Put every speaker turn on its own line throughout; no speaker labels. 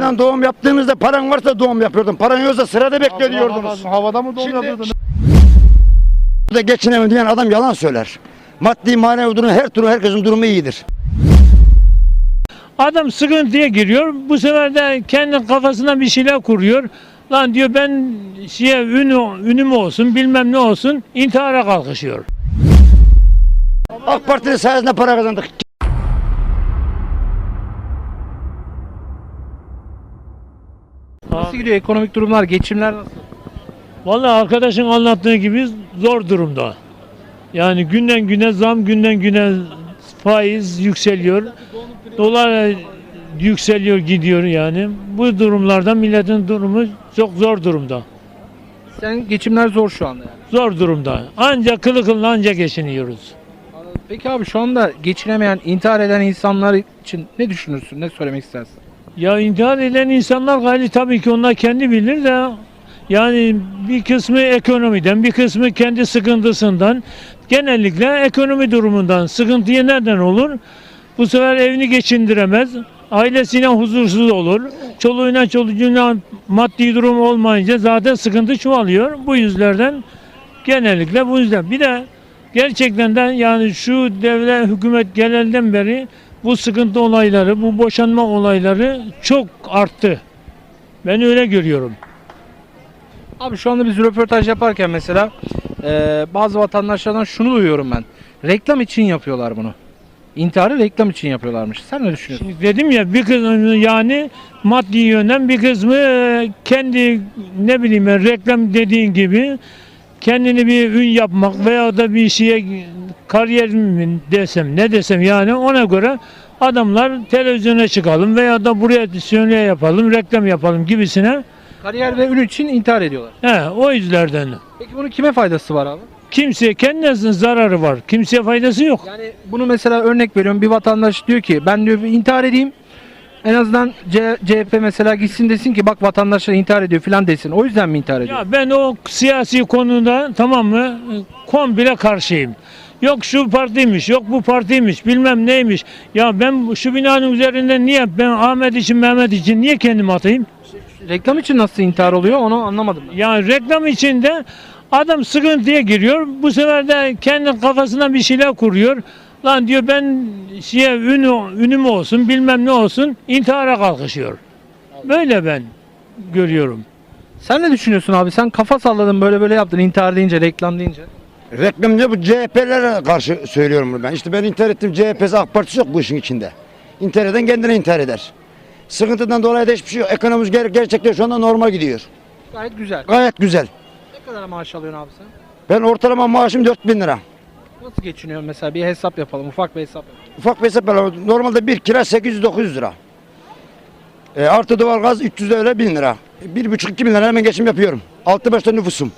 Lan doğum yaptığınızda paran varsa doğum yapıyordun. Paran yoksa sırada bekliyordunuz.
Havada mı doğum
Şimdi-
yapıyordun?
Burada geçinemem diyen adam yalan söyler. Maddi manevi durum her türlü herkesin durumu iyidir.
Adam sıkıntıya giriyor. Bu sefer de kendi kafasına bir şeyler kuruyor. Lan diyor ben şeye ünü, ünüm olsun bilmem ne olsun intihara kalkışıyor.
AK Parti'nin sayesinde para kazandık.
Nasıl gidiyor ekonomik durumlar, geçimler nasıl?
Vallahi arkadaşın anlattığı gibi zor durumda. Yani günden güne zam, günden güne faiz yükseliyor. Dolar yükseliyor gidiyor yani. Bu durumlarda milletin durumu çok zor durumda.
Sen geçimler zor şu anda yani.
Zor durumda. Ancak kılı kılına ancak geçiniyoruz.
Peki abi şu anda geçinemeyen, intihar eden insanlar için ne düşünürsün, ne söylemek istersin?
Ya intihar eden insanlar gayri tabii ki onlar kendi bilir de yani bir kısmı ekonomiden, bir kısmı kendi sıkıntısından, genellikle ekonomi durumundan sıkıntıya neden olur? Bu sefer evini geçindiremez, ailesine huzursuz olur, çoluğuna çocuğuna maddi durum olmayınca zaten sıkıntı çoğalıyor. Bu yüzlerden genellikle bu yüzden. Bir de gerçekten de yani şu devlet hükümet gelelden beri bu sıkıntı olayları, bu boşanma olayları çok arttı. Ben öyle görüyorum.
Abi şu anda biz röportaj yaparken mesela eee, bazı vatandaşlardan şunu duyuyorum ben. Reklam için yapıyorlar bunu. İntiharı reklam için yapıyorlarmış. Sen ne düşünüyorsun?
Şimdi dedim ya bir kısmı yani maddi yönden bir kısmı e, kendi ne bileyim ben reklam dediğin gibi kendini bir ün yapmak veya da bir şeye kariyer mi desem ne desem yani ona göre adamlar televizyona çıkalım veya da buraya şöyle yapalım reklam yapalım gibisine
Kariyer ve ün için intihar ediyorlar.
he, o yüzlerden.
Peki bunun kime faydası var abi?
Kimseye kendisinin zararı var. Kimseye faydası yok.
Yani bunu mesela örnek veriyorum bir vatandaş diyor ki ben diyor intihar edeyim. En azından C- CHP mesela gitsin desin ki bak vatandaşlar intihar ediyor filan desin. O yüzden mi intihar ediyor?
Ya ben o siyasi konuda tamam mı komple karşıyım. Yok şu partiymiş, yok bu partiymiş, bilmem neymiş. Ya ben şu binanın üzerinden niye ben Ahmet için Mehmet için niye kendimi atayım?
Reklam için nasıl intihar oluyor onu anlamadım ben.
Ya reklam içinde adam sıkıntıya giriyor. Bu sefer de kendi kafasına bir şeyler kuruyor. Lan diyor ben şeye ünü, ünüm olsun bilmem ne olsun intihara kalkışıyor. Böyle ben görüyorum.
Sen ne düşünüyorsun abi? Sen kafa salladın böyle böyle yaptın intihar deyince reklam deyince.
Reklam ne bu CHP'lere karşı söylüyorum bunu ben. İşte ben intihar ettim CHP'si AK Partisi yok bu işin içinde. İntihar eden kendine intihar eder. Sıkıntıdan dolayı da hiçbir şey yok. Ekonomimiz ger- gerçekten şu anda normal gidiyor.
Gayet güzel.
Gayet güzel.
Ne kadar maaş alıyorsun abi sen?
Ben ortalama maaşım 4000 lira.
Nasıl geçiniyorsun mesela bir hesap yapalım ufak bir hesap yapalım.
Ufak bir hesap yapalım. Normalde bir kira 800-900 lira. E, artı doğalgaz 300 öyle 1000 lira. 1,5-2 bin lira hemen geçim yapıyorum. Altı başta nüfusum.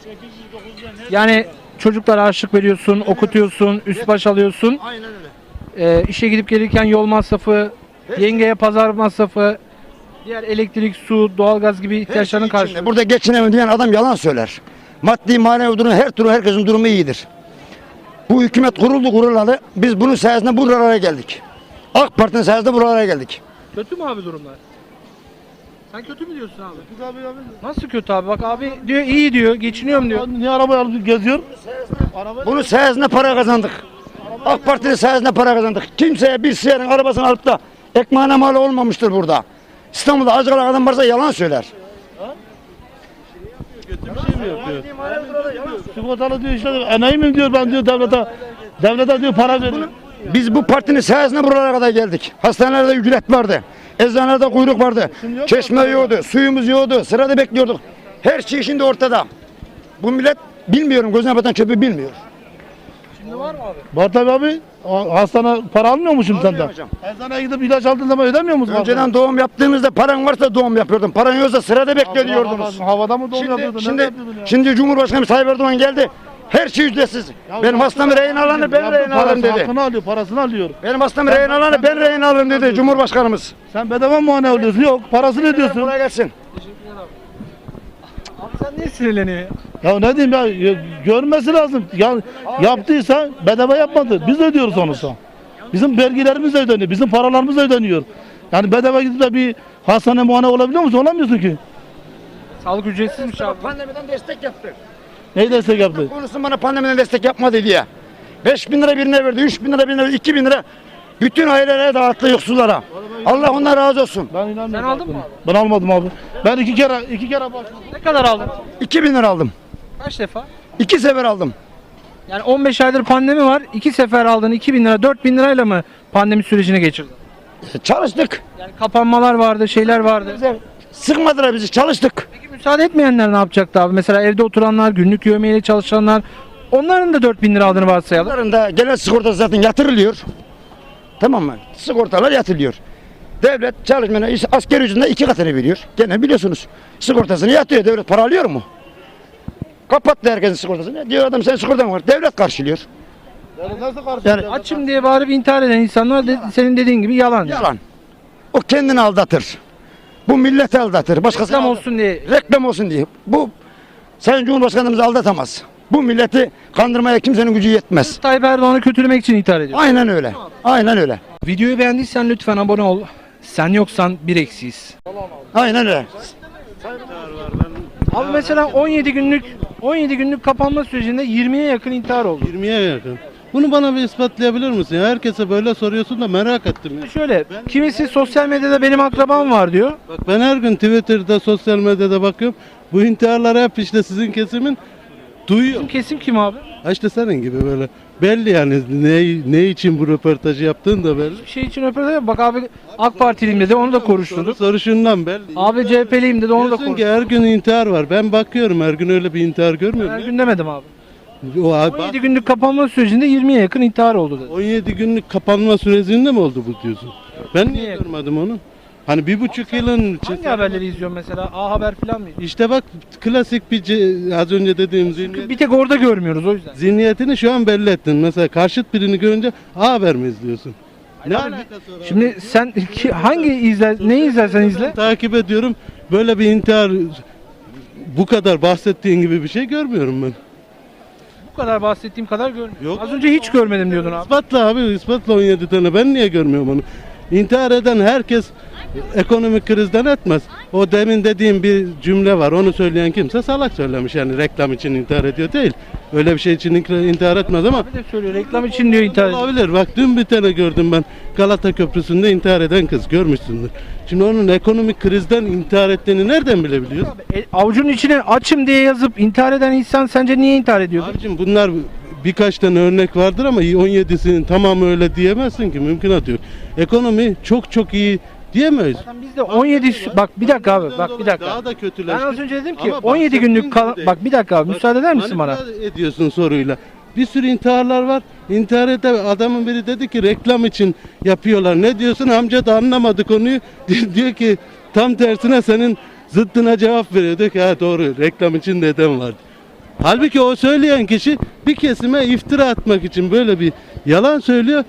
Yani çocuklara harçlık veriyorsun, okutuyorsun, üst baş alıyorsun.
Aynen öyle.
Ee, işe gidip gelirken yol masrafı, yengeye pazar masrafı, diğer elektrik, su, doğalgaz gibi ihtiyaçlarını karşılıyor.
Burada geçinemem diyen adam yalan söyler. Maddi manevi durum her türlü herkesin durumu iyidir. Bu hükümet kuruldu kurulalı. Biz bunun sayesinde buralara geldik. AK Parti'nin sayesinde buralara geldik.
Kötü mü abi durumlar? Sen kötü mü diyorsun abi? Nasıl kötü abi? Bak abi diyor iyi diyor, geçiniyorum diyor.
Niye araba alıp geziyor?
Bunun sayesinde para kazandık. AK Parti'nin sayesinde para kazandık. Kimseye bir siyerin arabasını alıp da ekmeğine mal olmamıştır burada. İstanbul'da acı kalan adam varsa yalan söyler.
Sigortalı diyor işte enayi miyim diyor ben diyor devlete devlete diyor para veriyor.
Biz bu partinin sayesinde buralara kadar geldik. Hastanelerde ücret vardı. Eczanelerde kuyruk vardı. Çeşme yoktu, suyumuz yoktu, sırada bekliyorduk. Her şey şimdi ortada. Bu millet bilmiyorum, gözüne batan çöpü bilmiyor.
Şimdi var mı abi?
Var tabi abi. Ha- Hastane para almıyor musun sen de?
Almıyorum hocam.
Eczaneye gidip ilaç aldığın zaman ödemiyor musun?
Önceden doğum yaptığınızda paran varsa doğum yapıyordun. Paran yoksa sırada bekliyordunuz.
Havada, havada mı doğum
Şimdi,
yapıyordun?
şimdi,
Nerede yapıyordun ya?
şimdi Cumhurbaşkanı Tayyip Erdoğan geldi. Her şey ücretsiz. Benim hastamı rehin alanı ben
Yaptığı
rehin alırım dedi.
Hakkını alıyor, parasını alıyor.
Benim hastamı rehin alanı ben rehin alırım dedi Cumhurbaşkanımız.
Sen bedava muayene alıyorsun. Yok, parasını ödüyorsun.
Kolay gelsin.
Abi sen niye sinirleniyorsun ya?
Ne diyeyim ya, ya görmesi lazım. Ya yaptıysa bedava yapmadı. Biz ödüyoruz sonuçta. Bizim vergilerimiz de ödeniyor, bizim paralarımız da ödeniyor. Yani bedava gidip de bir hastane muayene olabiliyor musun? Olamıyorsun ki.
Sağlık ücretsizmiş abi.
Pandemiden destek yaptı.
Neyi destek yaptı?
Konuşsun bana pandemiden destek yapmadı diye. 5 bin lira birine verdi, 3 bin lira birine verdi, 2 bin lira. Bütün ailelere dağıttı yoksullara. Allah ondan razı olsun.
Ben inanmıyorum.
Sen aldın mı abi?
Ben almadım abi. Ben iki kere iki kere başvurdum.
Ne kadar aldın?
2 bin lira aldım.
Kaç defa?
2 sefer aldım.
Yani 15 aydır pandemi var. iki sefer aldın 2000 lira 4000 lirayla mı pandemi sürecini geçirdin?
E, Çalıştık.
Yani kapanmalar vardı, şeyler vardı.
Bize sıkmadılar bizi, çalıştık.
Peki müsaade etmeyenler ne yapacaktı abi? Mesela evde oturanlar, günlük yövmeyle çalışanlar onların da 4000 lira aldığını varsayalım.
Bunların da genel sigortası zaten yatırılıyor. Tamam mı? Sigortalar yatırılıyor. Devlet çalışmana iş- asgari ücretinde iki katını veriyor. Gene biliyorsunuz. Sigortasını yatıyor. Devlet para alıyor mu? Kapattı herkesin sigortasını. Diyor adam sen sigortan var. Devlet karşılıyor.
Nasıl karşı?
Yani
Açım diye bağırıp intihar eden insanlar de- senin dediğin gibi yalan.
yalan. O kendini aldatır. Bu milleti aldatır. Başkasını
Reklam
aldatır.
olsun diye.
Reklam olsun diye. Bu Sayın Cumhurbaşkanımız aldatamaz. Bu milleti kandırmaya kimsenin gücü yetmez.
Tayyip Erdoğan'ı kötülemek için intihar ediyor.
Aynen öyle. Aynen öyle.
Videoyu beğendiysen lütfen abone ol. Sen yoksan bir eksiyiz.
Aynen öyle.
Abi mesela 17 günlük 17 günlük kapanma sürecinde 20'ye yakın intihar oldu.
20'ye yakın. Bunu bana bir ispatlayabilir misin? Herkese böyle soruyorsun da merak ettim. ya.
Şöyle kimisi sosyal medyada benim akrabam var diyor.
Bak ben her gün Twitter'da, sosyal medyada bakıyorum. Bu intiharlar hep işte sizin kesimin duyuyor.
Bizim kesim kim abi?
Ha işte senin gibi böyle. Belli yani ne, ne için bu röportajı yaptığın da belli.
Bir şey için röportaj yap. Bak abi AK Partiliyim dedi onu da
Soru
konuşturduk.
soruşundan belli.
Abi CHP'liyim dedi onu da
Diyorsun ki
konuştuk.
her gün intihar var. Ben bakıyorum her gün öyle bir intihar görmüyorum.
Her
ya.
gün demedim abi.
O abi,
17 günlük kapanma sürecinde 20'ye yakın intihar oldu dedi.
17 günlük kapanma sürecinde mi oldu bu diyorsun? Ben niye
Niye?
görmedim onu? Hani bir buçuk yılın
Hangi haberleri izliyorsun mesela? A Haber falan mı?
İşte bak klasik bir ce- az önce dediğim zihniyet.
Bir tek orada görmüyoruz o yüzden.
Zihniyetini şu an belli ettin. Mesela karşıt birini görünce A haber mi izliyorsun? Ne
abi,
alakası var? abi?
Şimdi sen ki- hangi izler neyi izlersen izle.
takip ediyorum. Böyle bir intihar bu kadar bahsettiğin gibi bir şey görmüyorum ben.
Bu kadar bahsettiğim kadar görmüyorum.
Yok.
Az önce hiç görmedim diyordun abi.
İspatla abi, ispatla 17 tane. Ben niye görmüyorum onu? İntihar eden herkes ekonomik krizden etmez. O demin dediğim bir cümle var. Onu söyleyen kimse salak söylemiş. Yani reklam için intihar ediyor değil. Öyle bir şey için intihar etmez ama
Bir de söylüyor reklam için diyor intihar ediyor.
Olabilir. Bak dün bir tane gördüm ben. Galata Köprüsü'nde intihar eden kız. Görmüşsündür. Şimdi onun ekonomik krizden intihar ettiğini nereden bilebiliyoruz?
E, avucunun içine açım diye yazıp intihar eden insan sence niye intihar ediyordu?
Abicim bunlar birkaç tane örnek vardır ama 17'sinin tamamı öyle diyemezsin ki. Mümkünat yok. Ekonomi çok çok iyi diyemeyiz.
Biz de 17 sü- bak bir dakika abi bak bir dakika.
Daha da
Ben
kötüleşti.
az önce dedim ki
Ama
17 günlük kal-
değil.
bak bir dakika abi müsaade eder misin bana?
Manipüle ediyorsun soruyla. Bir sürü intiharlar var. İntihar ede adamın biri dedi ki reklam için yapıyorlar. Ne diyorsun? Amca da anlamadı konuyu. diyor ki tam tersine senin zıttına cevap veriyor. Diyor ki ha doğru reklam için de eden vardı. Halbuki o söyleyen kişi bir kesime iftira atmak için böyle bir yalan söylüyor.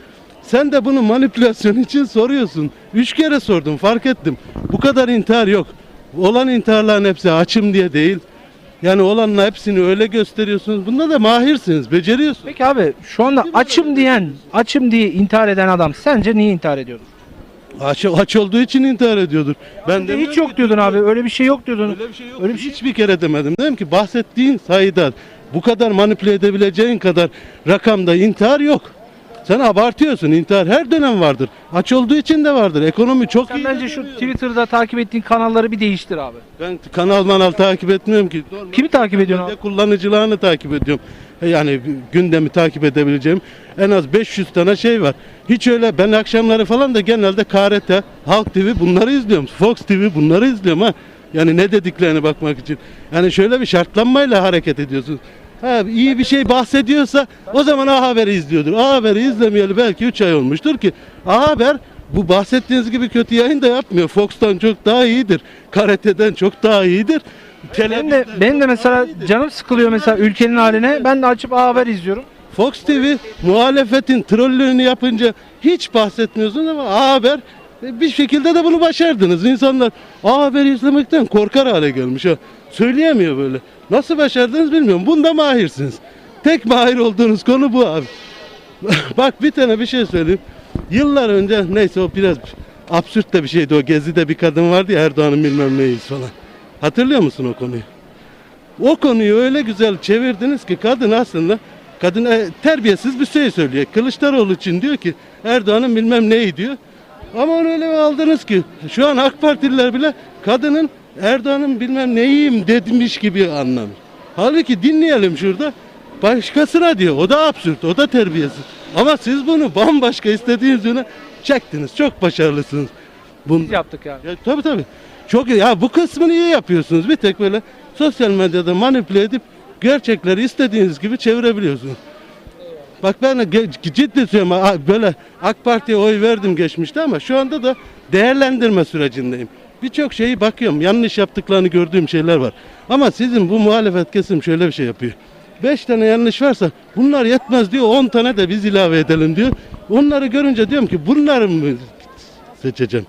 Sen de bunu manipülasyon için soruyorsun. Üç kere sordum fark ettim. Bu kadar intihar yok. Olan intiharların hepsi açım diye değil. Yani olanın hepsini öyle gösteriyorsunuz. Bunda da mahirsiniz, beceriyorsunuz.
Peki abi şu anda açım diyen, açım diye intihar eden adam sence niye intihar ediyordu?
Aç, aç olduğu için intihar ediyordur. Ben de
hiç yok diyordun abi. Öyle bir şey yok diyordun.
Öyle bir şey yok.
Öyle bir şey
Hiçbir kere demedim. Dedim ki bahsettiğin sayıda bu kadar manipüle edebileceğin kadar rakamda intihar yok. Sen abartıyorsun. İntihar her dönem vardır. Aç olduğu için de vardır. Ekonomi çok
Sen
iyi.
bence şu Twitter'da takip ettiğin kanalları bir değiştir abi.
Ben kanal manal takip etmiyorum ki. Normal
Kimi takip ediyorsun abi?
kullanıcılarını takip ediyorum. E Yani gündemi takip edebileceğim en az 500 tane şey var. Hiç öyle ben akşamları falan da genelde KRT, Halk TV bunları izliyorum. Fox TV bunları izliyorum ha. Yani ne dediklerine bakmak için. Yani şöyle bir şartlanmayla hareket ediyorsun. Ha, iyi bir şey bahsediyorsa o zaman A Haber'i izliyordur. A Haber'i izlemeyeli belki 3 ay olmuştur ki A Haber bu bahsettiğiniz gibi kötü yayın da yapmıyor. Fox'tan çok daha iyidir. KRT'den çok daha iyidir.
Benim de, benim de mesela canım sıkılıyor mesela ülkenin haline. Ben de açıp A Haber izliyorum.
Fox TV muhalefetin trollünü yapınca hiç bahsetmiyorsunuz ama A Haber bir şekilde de bunu başardınız. İnsanlar A Haber izlemekten korkar hale gelmiş. Ha. Söyleyemiyor böyle. Nasıl başardınız bilmiyorum. Bunda mahirsiniz. Tek mahir olduğunuz konu bu abi. Bak bir tane bir şey söyleyeyim. Yıllar önce neyse o biraz absürt de bir şeydi o Gezi'de bir kadın vardı ya Erdoğan'ın bilmem neyiz falan. Hatırlıyor musun o konuyu? O konuyu öyle güzel çevirdiniz ki kadın aslında kadın e, terbiyesiz bir şey söylüyor. Kılıçdaroğlu için diyor ki Erdoğan'ın bilmem neyi diyor. Ama onu öyle aldınız ki şu an AK Partililer bile kadının Erdoğan'ın bilmem neyim demiş gibi anlamıyor. Halbuki dinleyelim şurada. Başkasına diyor. O da absürt. O da terbiyesiz. Ama siz bunu bambaşka istediğiniz yöne çektiniz. Çok başarılısınız. Bun,
Biz yaptık yani.
ya, tabii tabii. Çok. Ya bu kısmını iyi yapıyorsunuz. Bir tek böyle sosyal medyada manipüle edip gerçekleri istediğiniz gibi çevirebiliyorsunuz. Bak ben ciddi söylüyorum. Böyle AK Parti'ye oy verdim geçmişte ama şu anda da değerlendirme sürecindeyim. Birçok şeyi bakıyorum. Yanlış yaptıklarını gördüğüm şeyler var. Ama sizin bu muhalefet kesim şöyle bir şey yapıyor. 5 tane yanlış varsa bunlar yetmez diyor. 10 tane de biz ilave edelim diyor. Onları görünce diyorum ki bunları mı seçeceğim?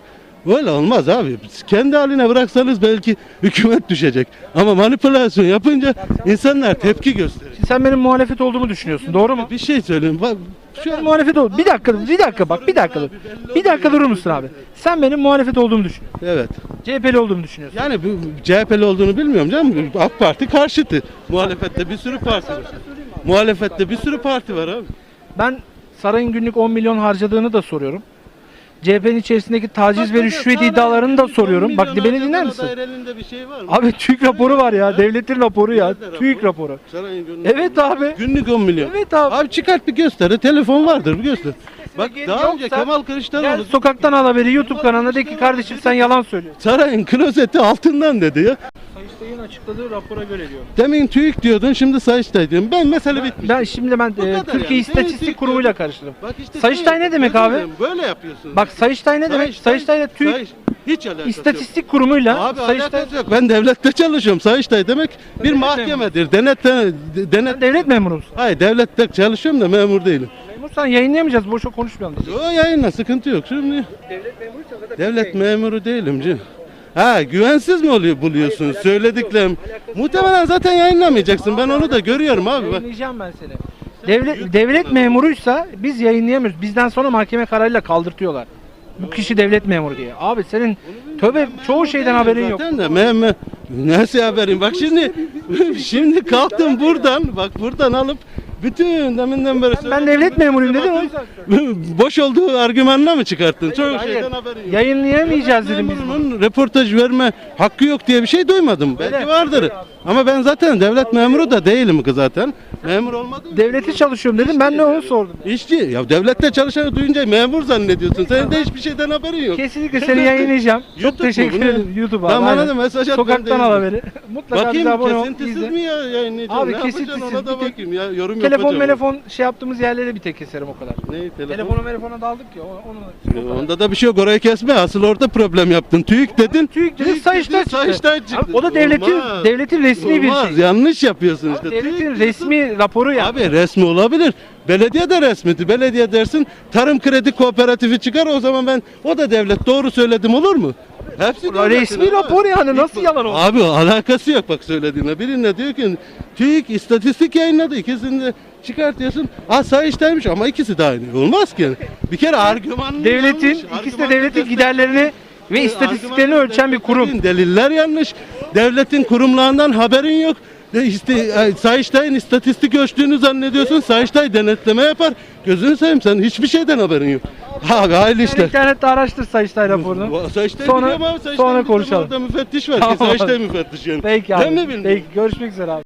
Böyle olmaz abi. Kendi haline bıraksanız belki hükümet düşecek. Ama manipülasyon yapınca insanlar tepki gösterir.
Sen benim muhalefet olduğumu düşünüyorsun. Doğru mu?
Bir şey söyleyeyim. Bak, şu an
muhalefet ol. Bir dakika, bir dakika bak, bir dakika. dur. Bir dakika durur musun abi? Sen benim muhalefet olduğumu düşünüyorsun.
evet.
CHP'li olduğumu düşünüyorsun.
Yani bu CHP'li olduğunu bilmiyorum canım. AK Parti karşıtı. Muhalefette bir sürü parti var. Muhalefette bir sürü parti var abi.
Ben sarayın günlük 10 milyon harcadığını da soruyorum. CHP'nin içerisindeki taciz ve rüşvet iddialarını da soruyorum. Bak beni dinler misin?
Elinde bir şey var mı?
Abi TÜİK raporu var ya. Devletin raporu ya. TÜİK raporu.
Sarayın günlük
Evet abi.
Günlük 10 milyon.
Evet abi.
Abi çıkart bir göster. Telefon vardır bir göster. Bak daha önce
yoksa
Kemal
Gel
Kılıçdaroğlu
sokaktan al haberi YouTube kanalına de ki kardeşim sen yalan söylüyorsun.
sarayın klozeti altından dedi ya.
Sayıştay'ın açıkladığı rapora göre diyor.
Demin TÜİK diyordun şimdi Sayıştay diyorum. Ben mesele bitmiş.
Ben şimdi ben
Bu
e,
kadar
Türkiye
yani.
İstatistik Kurumu'yla
diyorsun.
karıştırdım.
Bak işte
Sayıştay ne demek abi?
Böyle yapıyorsun.
Bak Sayıştay ne demek? Sayıştay ile TÜİK
Sayış- hiç alakası yok.
İstatistik Kurumu'yla
Abi
Sayıştay
alakası yok. Ben devlette çalışıyorum. Sayıştay demek bir mahkemedir. Denet
Sen devlet memuru musun?
Hayır devlette çalışıyorum da memur değilim.
Memursan yayınlayamayacağız. Boşa konuşmayalım.
O yayınla sıkıntı yok. Şimdi
Devlet zaten
devlet memuru değilim canım. Ha güvensiz mi oluyor buluyorsunuz söylediklerim? Muhtemelen zaten yayınlamayacaksın. Ben onu da görüyorum abi. Bak.
Yayınlayacağım ben seni. Devlet devlet memuruysa biz yayınlayamıyoruz. Bizden sonra mahkeme kararıyla kaldırtıyorlar. Bu kişi devlet memuru diye. Abi senin tövbe çoğu şeyden haberin yok.
Zaten de mehme nasıl haberim? Bak şimdi şimdi kalktım buradan bak buradan alıp bütün deminden beri
Ben devlet memuruyum dedim söylüyorum.
boş olduğu argümanla mı çıkarttın? Çok
Hayır,
şeyden haberin yok.
yayınlayamayacağız dedim biz bunu.
Memurunun verme hakkı yok diye bir şey duymadım. Belki vardır. Ama ben zaten devlet memuru da değilim ki zaten. Memur olmadım.
Devleti çalışıyorum dedim. Ben de onu sordum.
İşçi. Ya devlette çalışanı duyunca memur zannediyorsun. Senin de hiçbir şeyden haberin yok.
Kesinlikle seni yayınlayacağım. Çok
YouTube mu
teşekkür
bu ne?
ederim YouTube'a.
Tamam,
aynen.
bana da mesaj at,
Sokaktan
ben de
al
izleyeyim.
haberi. Mutlaka bize
Bakayım
abone ol.
kesintisiz
izle.
mi ya yayınlayacağım?
Abi
ne yapacaksın
kesintisiz,
ona da
bir tek-
bakayım ya. Yorum
Telefon telefon şey yaptığımız yerlere bir tek keserim o kadar.
Ne telefon?
Telefonu telefona daldık ya onu. onu
Onda da bir şey yok orayı kesme. Asıl orada problem yaptın. TÜİK dedin.
TÜİK dedi, Sayıştay çıktı.
Sayıştay çıktı.
Abi o da devletin
Olmaz.
devletin resmi bir
Olmaz.
şey.
Yanlış yapıyorsun işte.
devletin
TÜİK
resmi raporu ya.
Abi resmi olabilir. Belediye de resmidi. Belediye dersin tarım kredi kooperatifi çıkar o zaman ben o da devlet doğru söyledim olur mu? Hepsi
resmi rapor yani nasıl yalan olur?
Abi alakası yok bak söylediğine. Birine diyor ki TÜİK istatistik yayınladı. İkisini de çıkartıyorsun. Aa Sayıştay'mış ama ikisi de aynı. Olmaz ki. Bir kere argüman
Devletin
yanlış.
ikisi de devletin
destek-
giderlerini ve istatistiklerini
Argümanı
ölçen bir kurum.
Deliller yanlış. Devletin kurumlarından haberin yok. De işte e, Sayıştay'ın istatistik ölçtüğünü zannediyorsun. Sayıştay denetleme yapar. Gözünü seveyim sen hiçbir şeyden haberin yok. Hayırlı
Sen
işler.
internette araştır Sayıştay raporunu.
Sayıştay
Sonra-
biliyorum abi. Sayıştay
sonra konuşalım.
Orada müfettiş var
Tamam.
Sayıştay müfettiş yani.
Peki
Ben
abi.
mi bilmiyorum?
Peki görüşmek üzere abi.